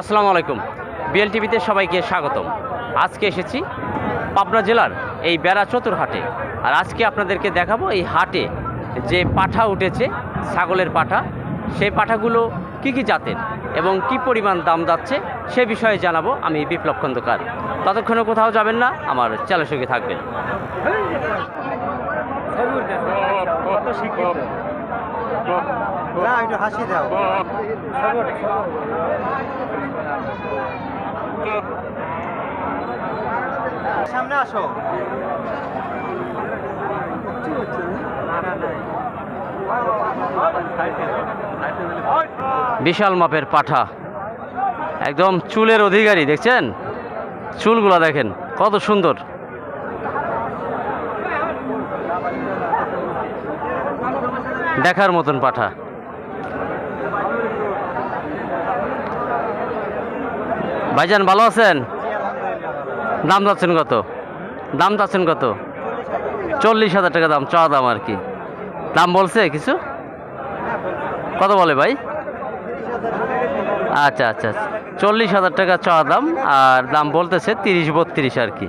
আসসালামু আলাইকুম। বিএল টিভিতে সবাইকে স্বাগতম। আজকে এসেছি পাবনা জেলার এই বেড়া চতুরহাটে। আর আজকে আপনাদেরকে দেখাবো এই হাটে যে পাঠা উঠেছে, ছাগলের পাঠা। সেই পাঠাগুলো কি কি জাতের এবং কি পরিমাণ দাম যাচ্ছে সে বিষয়ে জানাব আমি বিপ্লব খন্দকার। ততক্ষণে কোথাও যাবেন না, আমার চ্যানেলের সঙ্গে থাকবেন। হাসি দাও। সামনে আসো। বিশাল মাপের পাঠা। একদম চুলের অধিকারী, দেখছেন? চুলগুলো দেখেন, কত সুন্দর। দেখার মতন পাঠা। ভাইজান ভালো আছেন? দাম যাচ্ছেন কত? দাম যাচ্ছেন কত? চল্লিশ হাজার টাকা দাম, চা দাম আর কি। দাম বলছে কিছু? কত বলে ভাই? আচ্ছা আচ্ছা আচ্ছা। চল্লিশ হাজার টাকা চা দাম, আর দাম বলতেছে তিরিশ বত্রিশ আর কি।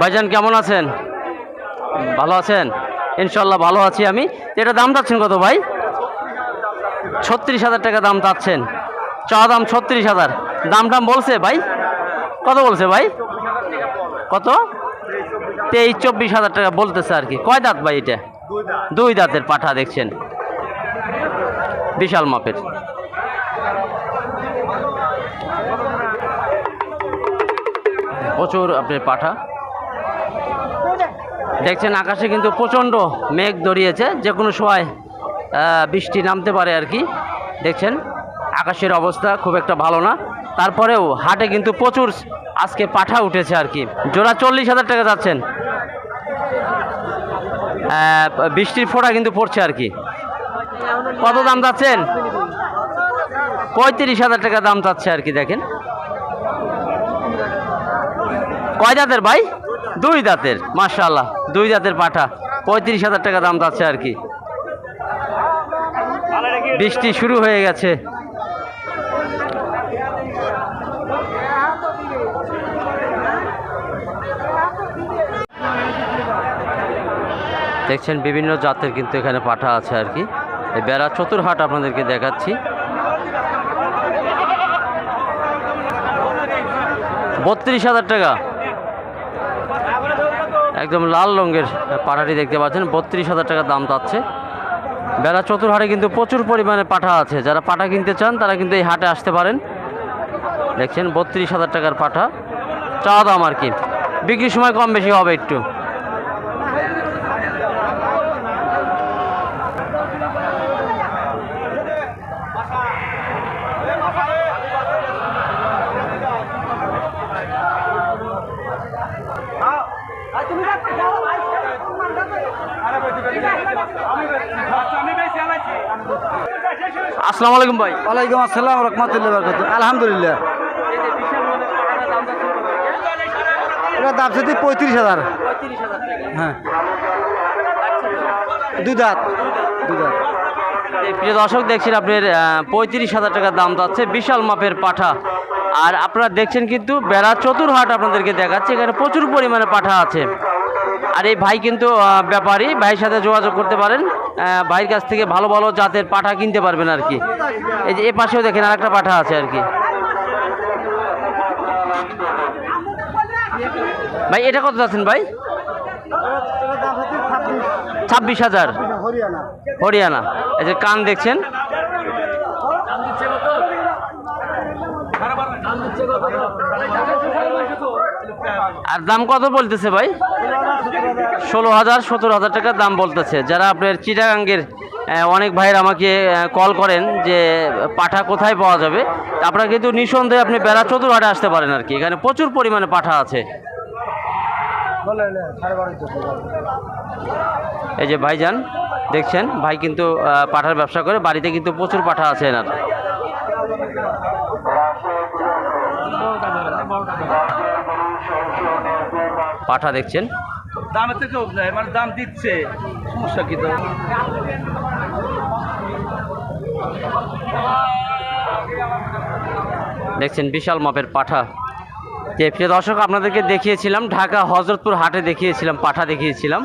ভাইজান, কেমন আছেন? ভালো আছেন? ইনশাল্লাহ ভালো আছি আমি। এটা দাম চাচ্ছেন কত ভাই? ছত্রিশ হাজার টাকা দাম চাচ্ছেন। চা দাম ছত্রিশ হাজার। দাম টাম বলছে ভাই? কত বলছে ভাই? কত? তেইশ, চব্বিশ হাজার টাকা বলতেছে আর কি। কয় দাঁত ভাই এটা? দুই দাঁতের পাঠা দেখছেন। বিশাল মাপের। প্রচুর আপনার পাঠা। দেখছেন আকাশে কিন্তু প্রচণ্ড মেঘ দড়িয়েছে যে কোনো সময় বৃষ্টি নামতে পারে আর কি। দেখছেন, আকাশের অবস্থা খুব একটা ভালো না। তারপরেও হাটে কিন্তু প্রচুর আজকে পাঠা উঠেছে আর কি। জোড়া চল্লিশ হাজার টাকা যাচ্ছেন। বৃষ্টির ফোঁটা কিন্তু পড়ছে আর কি। কত দাম যাচ্ছেন? পঁয়ত্রিশ হাজার টাকা দাম চাচ্ছে আর কি, দেখেন। কয় দাঁতের ভাই? দুই দাঁতের মার্শাল্লাহ দুই দাঁতের পাঠা, পঁয়ত্রিশ হাজার টাকা দাম যাচ্ছে আর কি। বৃষ্টি শুরু হয়ে গেছে। দেখছেন, বিভিন্ন জাতের কিন্তু এখানে পাঠা আছে আর কি। এই বেড়া চতুরহাট আপনাদেরকে দেখাচ্ছি। বত্রিশ হাজার টাকা। একদম লাল রঙের পাঠাটি দেখতে পাচ্ছেন। বত্রিশ হাজার টাকা দাম চাচ্ছে। বেলা চতুরহাটে কিন্তু প্রচুর পরিমাণে পাঠা আছে। যারা পাঠা কিনতে চান, তারা কিন্তু এই হাটে আসতে পারেন। দেখছেন, বত্রিশ হাজার টাকার পাঠা। চাওয়া দাম আর কি। বিক্রির সময় কম বেশি হবে একটু। আসসালামু আলাইকুম ভাই। ওয়ালাইকুম আসসালাম রহমতুল্লাহ বরকত আলহামদুলিল্লাহ। এটা দাম সাথে পঁয়ত্রিশ হাজার। হ্যাঁ। দুই দাঁত। দুই দাঁত। প্রিয় দর্শক দেখছেন আপনার পঁয়ত্রিশ হাজার টাকার দাম যাচ্ছে বিশাল মাপের পাঠা। আর আপনারা দেখছেন কিন্তু বেড়া চতুরহাট আপনাদেরকে দেখাচ্ছে এখানে প্রচুর পরিমাণে পাঠা আছে। আর এই ভাই কিন্তু ব্যাপারী ভাইয়ের সাথে যোগাযোগ করতে পারেন। ভাইয়ের কাছ থেকে ভালো ভালো জাতের পাঠা কিনতে পারবেন আর কি। এই যে এ পাশেও দেখেন আরেকটা পাঠা আছে আর কি। ভাই, এটা কত যাচ্ছেন ভাই? ছাব্বিশ হাজার। হরিয়ানা। এই যে কান দেখছেন? আর দাম কত বলতেছে ভাই? ষোলো হাজার সতেরো হাজার টাকার দাম বলতেছে। যারা আপনার চিটাগাঙ্গের অনেক ভাইয়ের আমাকে কল করেন যে পাঠা কোথায় পাওয়া যাবে। আপনারা কিন্তু নিঃসন্দেহে আপনি বেড়া চতুরহাটে আসতে পারেন আর কি। এখানে প্রচুর পরিমাণে পাঠা আছে। এই যে ভাইজান, দেখছেন? ভাই কিন্তু পাঠার ব্যবসা করে, বাড়িতে কিন্তু প্রচুর পাঠা আছে এনার। পাঠা দেখছেন? দামের থেকে মানে দাম দিচ্ছে। সমস্যা কি তো? দেখছেন বিশাল মাপের পাঠা। যে প্রিয় দর্শক, আপনাদেরকে দেখিয়েছিলাম, ঢাকা হজরতপুর হাটে দেখিয়েছিলাম, পাঠা দেখিয়েছিলাম।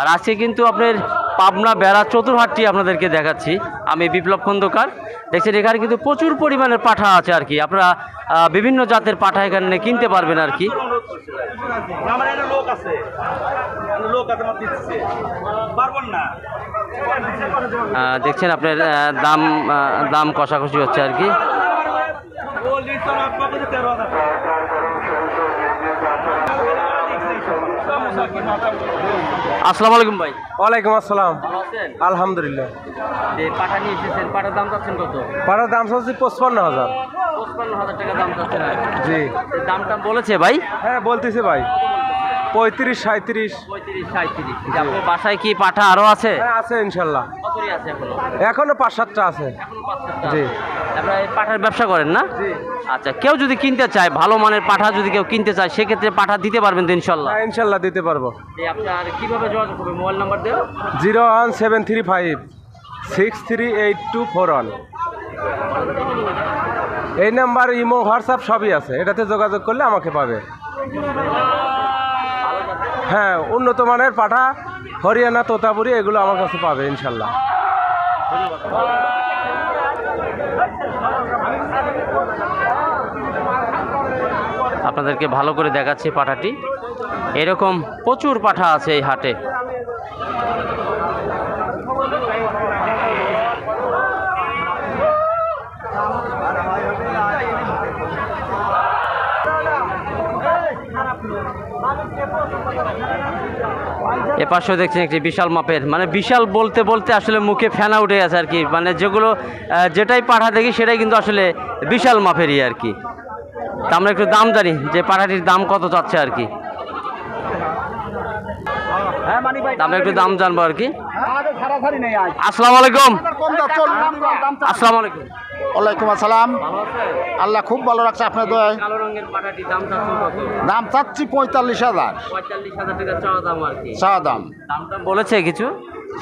আর আজকে কিন্তু আপনার পাবনা বেড়া চতুরহাটটি আপনাদেরকে দেখাচ্ছি। আমি বিপ্লব খন্দকার। দেখছেন, এখানে কিন্তু প্রচুর পরিমাণের পাঠা আছে আর কি। আপনারা বিভিন্ন জাতের পাঠা এখানে কিনতে পারবেন আর কি। আমার একটা লোক আছে। লোক আছে আমার দিচ্ছে। পারবেন না। দেখছেন আপনার দাম দাম কষাকষি হচ্ছে আর কি। আসসালামু আলাইকুম ভাই। ওয়ালাইকুম আসসালাম। আলহামদুলিল্লাহ। পাঠা নিয়ে এসেছেন পাঠার দাম চাচ্ছেন কত? পাড়ার দাম হচ্ছে পঁচপান্ন হাজার। পঁচপান্ন হাজার টাকা দাম চাচ্ছেন জি। দামটা বলেছে ভাই? হ্যাঁ বলতেছে ভাই। পঁয়ত্রিশ সাঁত্রিশ পঁয়ত্রিশ সাঁত্রিশ আপনার বাসায় কি পাঠা আরও আছে? হ্যাঁ আছে ইনশাল্লাহ। আছে এখনও? পাঁচ সাতটা আছে। জি। আপনারা এই পাঠার ব্যবসা করেন না? আচ্ছা কেউ যদি কিনতে চায় ভালো মানের পাঠা যদি কেউ কিনতে চায় সেক্ষেত্রে পাঠা দিতে পারবেন তো ইনশাল্লাহ? হ্যাঁ ইনশাল্লাহ দিতে পারব। আপনার কীভাবে যোগাযোগ করবে? মোবাইল নাম্বার দেন। Zero one seven three five six three eight two four one. এই নাম্বার, ইমো, হোয়াটসঅ্যাপ সবই আছে। এটাতে যোগাযোগ করলে আমাকে পাবে। হ্যাঁ উন্নত মানের পাঠা, হরিয়ানা, তোতাপুরি, এগুলো আমার কাছে পাবে, ইনশাল্লাহ। আপনাদেরকে ভালো করে দেখাচ্ছি পাঠাটি। এরকম প্রচুর পাঠা আছে এই হাটে। এ পাশেও দেখছেন একটি বিশাল মাপের। মানে বিশাল বলতে বলতে আসলে মুখে ফেনা উঠে গেছে আর কি। মানে যেগুলো যেটাই পাঠা দেখি সেটাই কিন্তু আসলে বিশাল মাপেরই আর কি। তা আমরা একটু দাম জানি যে পাঠাটির দাম কত চাচ্ছে আর কি। আমরা একটু দাম জানব আর কি। আসসালামু আলাইকুম। আসসালামু আলাইকুম। ওয়ালাইকুম আসসালাম। আল্লাহ খুব ভালো রাখছে আপনার পাঠাটির দাম চাচ্ছি পঁয়তাল্লিশ হাজার। চা দাম বলেছে কিছু?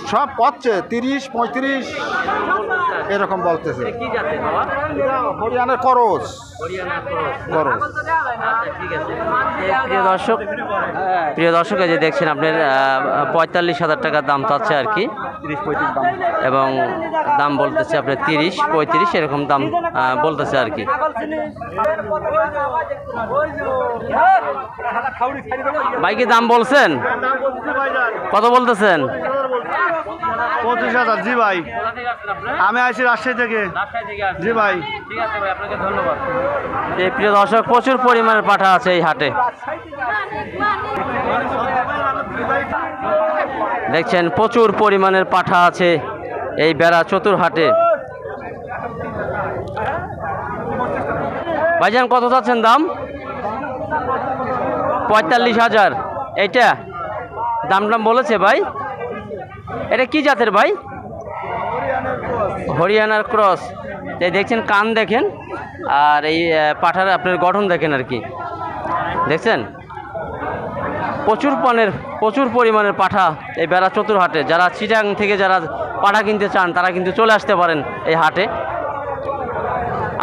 সব পচ্ছে তিরিশ পঁয়ত্রিশ এরকম বলতেছে। হরিয়ানার করস। আচ্ছা এ, প্রিয় দর্শক প্রিয় দর্শক যে দেখছেন আপনার পঁয়তাল্লিশ হাজার টাকার দাম চাচ্ছে আর কি। এবং দাম বলতেছে আপনার তিরিশ পঁয়ত্রিশ এরকম দাম বলতেছে আর কি। বাইকে দাম বলছেন? কত বলতেছেন? পঁচিশ হাজার জি ভাই। আমি আসি রাজশাহী থেকে। জি ভাই। ঠিক আছে ভাই আপনাকে ধন্যবাদ এই প্রিয় দর্শক প্রচুর পরিমাণের পাঠা আছে এই হাটে। দেখছেন প্রচুর পরিমাণের পাঠা আছে এই বেড়া চতুর হাটে ভাইজান, কত চাচ্ছেন দাম? পঁয়তাল্লিশ হাজার। এইটা? দাম টাম বলেছে ভাই? এটা কি জাতের ভাই? হরিয়ানার ক্রস। এই দেখছেন, কান দেখেন, আর এই পাঠার আপনার গঠন দেখেন আর কি। দেখছেন? প্রচুর পানের প্রচুর পরিমাণের পাঠা এই বেড়া চতুরহাটে। যারা চিটাং থেকে যারা পাঠা কিনতে চান তারা কিন্তু চলে আসতে পারেন এই হাটে।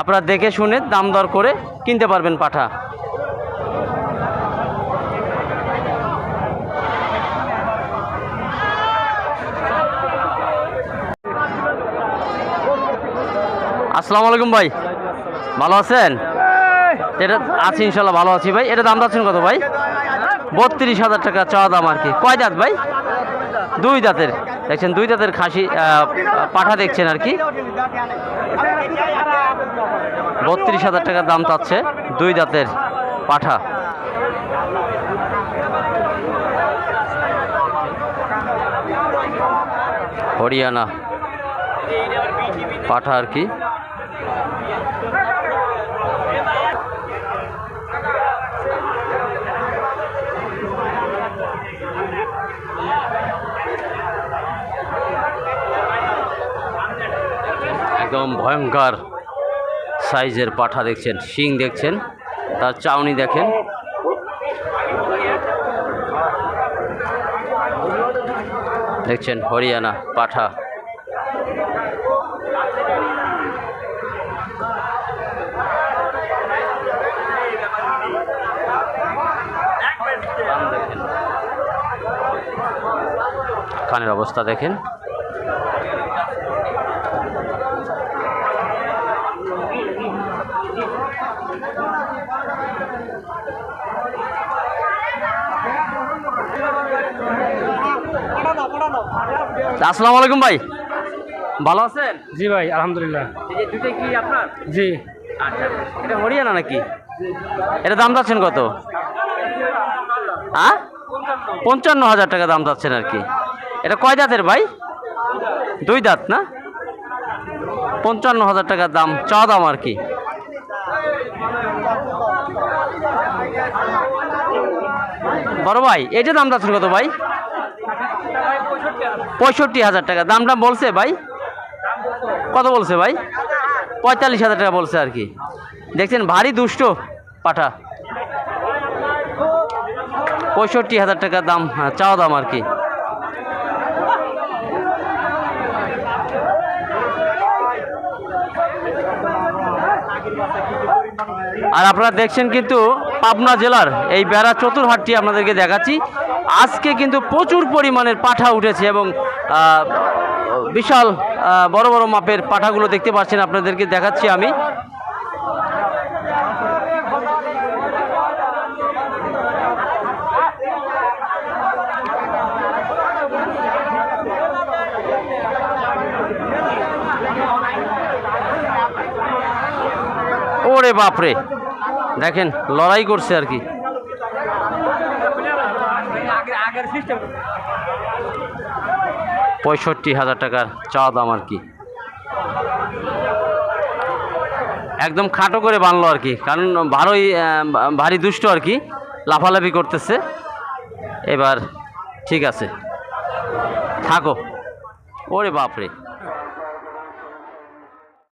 আপনারা দেখে শুনে দাম দর করে কিনতে পারবেন পাঠা। আসসালামু আলাইকুম ভাই ভালো আছেন? এটা আছি ইনশাল্লাহ ভালো আছি ভাই। এটা দাম যাচ্ছেন কত ভাই? বত্রিশ হাজার টাকা চাওয়া দাম আর কি। কয় দাঁত ভাই? দুই দাঁতের দেখছেন, দুই দাঁতের খাসি পাঠা দেখছেন আর কি। বত্রিশ হাজার টাকা দাম চাচ্ছে দুই দাঁতের পাঠা। হরিয়ানা পাঠা আর কি। একদম ভয়ঙ্কর সাইজের পাঠা দেখছেন, শিং দেখছেন, তার চাউনি দেখেন। দেখছেন হরিয়ানা পাঠা। কানের অবস্থা দেখেন। আসসালামু আলাইকুম ভাই। ভালো আছেন? জি ভাই আলহামদুলিল্লাহ। এই যে দুটো কি আপনার? জি। আচ্ছা এটা হরিয়ানা নাকি? এটা দাম যাচ্ছেন কত? হ্যাঁ পঞ্চান্ন হাজার টাকা দাম যাচ্ছেন আর কি। এটা কয় দাঁতের ভাই? দুই দাঁত না? পঞ্চান্ন হাজার টাকা দাম চা দাম আর কি। বড় ভাই এটা দাম যাচ্ছেন কত ভাই? পঁয়ষট্টি হাজার টাকা। দাম দাম বলছে ভাই? কত বলছে ভাই? পঁয়তাল্লিশ হাজার টাকা বলছে আর কি। দেখছেন ভারী দুষ্ট পাঠা। পঁয়ষট্টি হাজার টাকা দাম হ্যাঁ, চাওয়া দাম আর কি। আর আপনারা দেখছেন কিন্তু পাবনা জেলার এই বেড়া চতুরহাটটি আপনাদেরকে দেখাচ্ছি। আজকে কিন্তু প্রচুর পরিমাণের পাঠা উঠেছে এবং বিশাল বড় বড় মাপের পাঠাগুলো দেখতে পাচ্ছেন আপনাদেরকে দেখাচ্ছি আমি। ওরে বাপরে, দেখেন, লড়াই করছে আর কি। পঁয়ষট্টি হাজার টাকার চা দাম আর কি। একদম খাটো করে বানলো আর কি, কারণ ভালোই ভারী দুষ্ট আর কি, লাফালাফি করতেছে। এবার ঠিক আছে। থাকো। ওরে বাপরে।